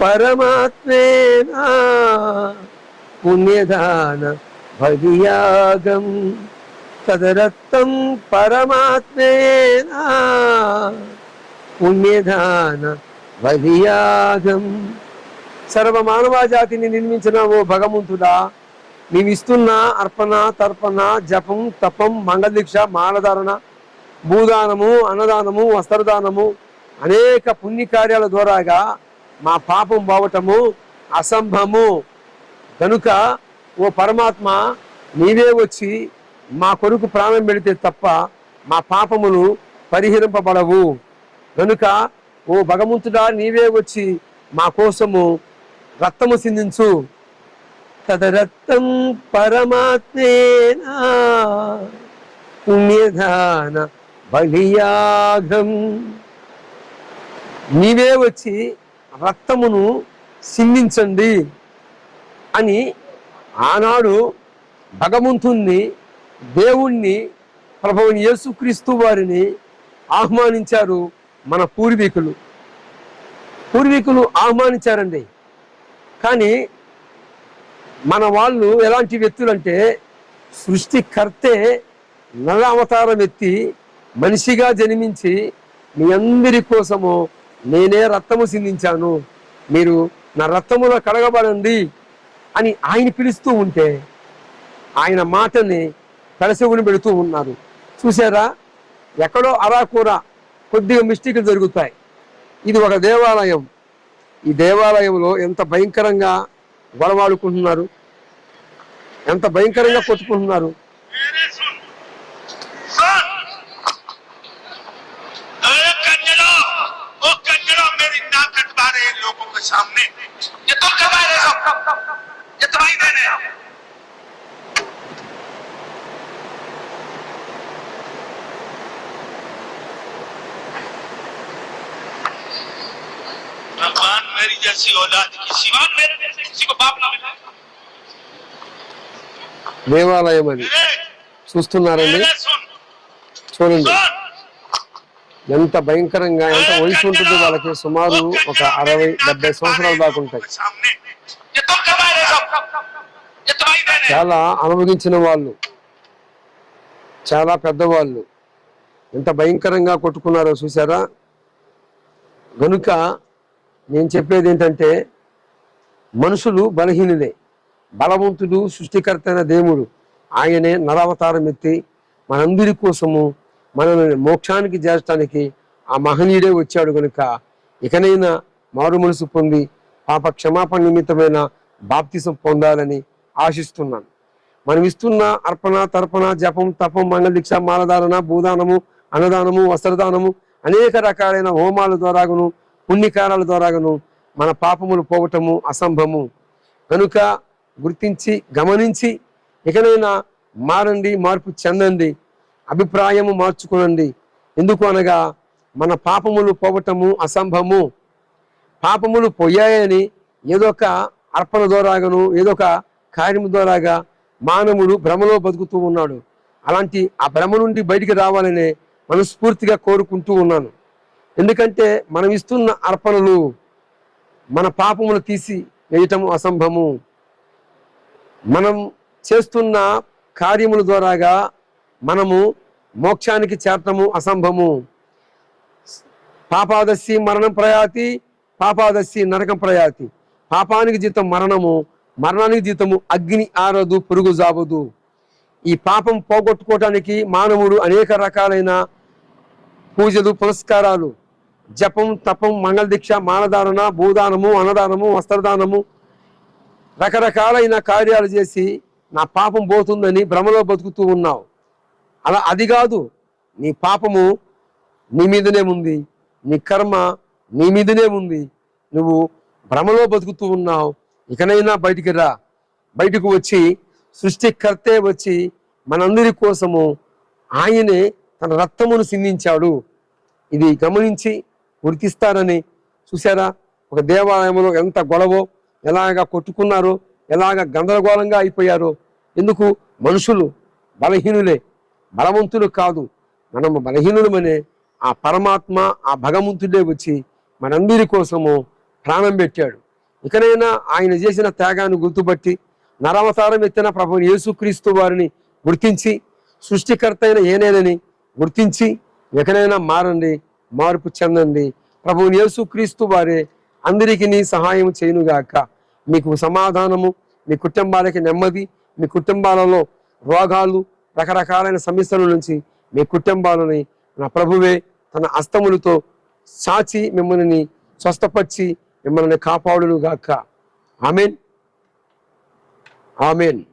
పరమాత్మేనా పుణ్యదాన భవియాగం తదరత్తం పరమాత్మేనా పుణ్యదాన బలియాగం సర్వ మానవజాతిని నిర్మించిన ఓ భగవంతుడా నీవిస్తున్న అర్పణ తర్పణ జపం తపం మంగళదీక్ష మాలధారణ భూదానము అన్నదానము వస్త్రదానము అనేక పుణ్యకార్యాల ద్వారాగా మా పాపం పోవటము అసంభము కనుక ఓ పరమాత్మ నీవే వచ్చి మా కొరకు ప్రాణం పెడితే తప్ప మా పాపములు పరిహరింపబడవు. కనుక ఓ భగవంతుడా నీవే వచ్చి మా కోసము రక్తము సిందించు. తదరత్తం పరమాత్మేనా? పుణ్యదాన బలియాగం నీవే వచ్చి రక్తమును సిందించండి అని ఆనాడు భగవంతుణ్ణి దేవుణ్ణి ప్రభువుని యేసుక్రీస్తు వారిని ఆహ్వానించారు మన పూర్వీకులు. పూర్వీకులు ఆహ్వానించారండి. కానీ మన వాళ్ళు ఎలాంటి వ్యక్తులంటే సృష్టికర్తే నల్ల అవతారం ఎత్తి మనిషిగా జన్మించి మీ అందరి కోసము నేనే రక్తము సిందించాను మీరు నా రక్తములో కడగబడండి అని ఆయన పిలుస్తూ ఉంటే ఆయన మాటని పెడసెగుని పెడుతూ ఉన్నారు. చూసారా ఎక్కడో అరాకూర కొద్దిగా మిస్టేక్లు జరుగుతాయి. ఇది ఒక దేవాలయం. ఈ దేవాలయంలో ఎంత భయంకరంగా గొడవాడుకుంటున్నారు ఎంత భయంకరంగా కొట్టుకుంటున్నారు. भगवान मेरी जैसी औलाद की सिवान मेरे जैसे किसी को बाप ना मिला దేవాలయం అది मेरे చూస్తున్నారండి मेरे सुन చూడండి सुन ఎంత భయంకరంగా ఎంత వయసు ఉంటుంది వాళ్ళకి సుమారు ఒక అరవై డెబ్బై సంవత్సరాల దాకా ఉంటాయి చాలా అనుభవించిన వాళ్ళు. చాలా పెద్దవాళ్ళు. ఎంత భయంకరంగా కొట్టుకున్నారో చూసారా గనుక నేను చెప్పేది ఏంటంటే మనుషులు బలహీనులే. బలవంతుడు సృష్టికర్తైన దేవుడు. ఆయనే నరావతారం ఎత్తి మనందరి కోసము మనల్ని మోక్షానికి చేర్చడానికి ఆ మహనీయుడే వచ్చాడు కనుక ఇకనైనా మారు మనసు పొంది పాప క్షమాపణ నిమిత్తమైన బాప్తిసం పొందాలని ఆశిస్తున్నాను. మనం ఇస్తున్న అర్పణ తర్పణ జపం తపం మంగళదీక్ష మాలధారణ భూదానము అన్నదానము వస్త్రదానము అనేక రకాలైన హోమాల ద్వారాగను పుణ్యకారాల ద్వారాగను మన పాపములు పోవటము అసంభము కనుక గుర్తించి గమనించి ఇకనైనా మారండి మార్పు చెందండి అభిప్రాయము మార్చుకోనండి. ఎందుకు అనగా మన పాపములు పోవటము అసంభము పాపములు పోయాయని ఏదో ఒక అర్పణ ద్వారాగను ఏదో ఒక కార్యము ద్వారాగా మానవుడు భ్రమలో బతుకుతూ ఉన్నాడు. అలాంటి ఆ భ్రమ నుండి బయటికి రావాలనే మనస్ఫూర్తిగా కోరుకుంటూ ఉన్నాను. ఎందుకంటే మనం ఇస్తున్న అర్పణలు మన పాపములు తీసి వేయటం అసంభము మనం చేస్తున్న కార్యముల ద్వారాగా మనము మోక్షానికి చేరటము అసంభము పాపాదశి మరణం ప్రయాతి పాపాదశి నరకం ప్రయాతి. పాపానికి జీతం మరణము మరణానికి జీతము అగ్ని ఆరదు పురుగు జాబదు. ఈ పాపం పోగొట్టుకోవటానికి మానవుడు అనేక రకాలైన పూజలు పురస్కారాలు. జపం తపం మంగళదీక్ష మానదారణ భూదానము అన్నదానము వస్త్రదానము రకరకాలైన కార్యాలు చేసి నా పాపం పోతుందని భ్రమలో బతుకుతూ ఉన్నావు. అలా అది కాదు నీ పాపము నీ మీదనే ఉంది. నీ కర్మ నీ మీదనే ఉంది. నువ్వు భ్రమలో బతుకుతూ ఉన్నావు. ఇకనైనా బయటికి రా. బయటకు వచ్చి సృష్టికర్తే వచ్చి మనందరి కోసము ఆయనే తన రక్తమును సిందించాడు. ఇది గమనించి గుర్తిస్తారని చూసారా ఒక దేవాలయంలో ఎంత గొడవో ఎలాగ కొట్టుకున్నారో ఎలాగ గందరగోళంగా అయిపోయారో. ఎందుకు? మనుషులు బలహీనులే. బలవంతులు కాదు. మనము బలహీనులమనే ఆ పరమాత్మ ఆ భగవంతుడే వచ్చి మనందరి కోసము ప్రాణం పెట్టాడు. ఇకనైనా ఆయన చేసిన త్యాగాన్ని గుర్తుపట్టి నరవతారం ఎత్తిన ప్రభు యేసుక్రీస్తు వారిని గుర్తించి సృష్టికర్త అయిన ఏనేనని గుర్తించి ఎకనైనా మారండి మార్పు చెందండి. ప్రభువుని యేసుక్రీస్తు వారే అందరికీ నీ సహాయం చేయనుగాక. మీకు సమాధానము మీ కుటుంబాలకి నెమ్మది మీ కుటుంబాలలో రోగాలు రకరకాలైన సమస్యల నుంచి మీ కుటుంబాలని నా ప్రభువే తన అస్తములతో సాచి మిమ్మల్ని స్వస్థపరిచి మిమ్మల్ని కాపాడును గాక ఆమెన్. ఆమెన్.